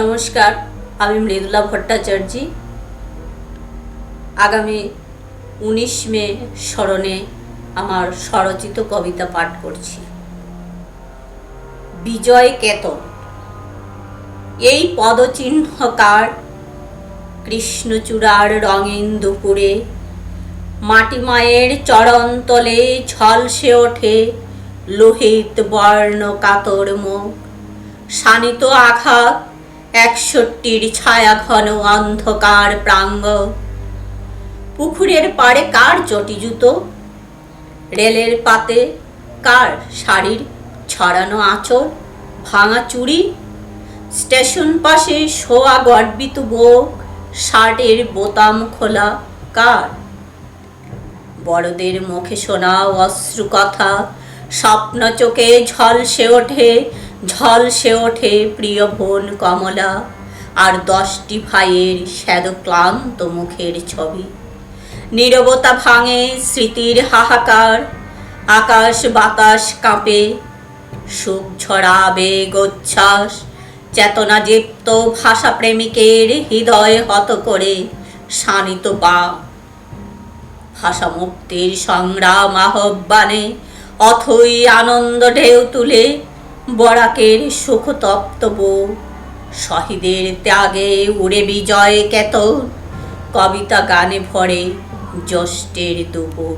নমস্কার, আমি মৃদুলা ভট্টাচার্য। আগামী উনিশ মে স্মরণে আমার স্বরচিত কবিতা পাঠ করছি। বিজয় কেতন। এই পদচিহ্নকার কৃষ্ণচূড়ার রঙিন দুপুরে, মাটি মায়ের চরণতলে ঝলসে ওঠে লোহিত বর্ণ কাতর মুখ। শানিত আঘাত একষট্টির ছায়া ঘন অন্ধকার প্রাঙ্গ। পুকুরের পাড়ে কার চটি জুতো? রেলের পাতে কার শাড়ির ছড়ানো আঁচল? ভাঙা চুড়ি? স্টেশন পাশে শোয়া গর্বিত বুক? শার্টের বোতাম খোলা কার? বড়দের মুখে শোনা অশ্রু কথা স্বপ্ন চোখে ঝলসে ওঠে ঝলসে ওঠে প্রিয় বোন কমলা, আর দশটি ভাইয়ের শ্যাদ ক্লান্ত মুখের ছবি। নীরবতা ভাঙে স্মৃতির হাহাকার, আকাশ বাতাস কাঁপে, সুখ ছড়াবে গোচ্ছ্বাস চেতনা দীপ্ত ভাষা প্রেমিকের হৃদয় হত করে শানিত বা ভাষা মুক্তির সংগ্রাম আহ্বানে অথই আনন্দ ঢেউ তুলে বরাকের সুখতপ্ত বুক শহীদের ত্যাগে উড়ে বিজয় কেতন কবিতা গানে ভরে জ্যৈষ্ঠের দুপুর।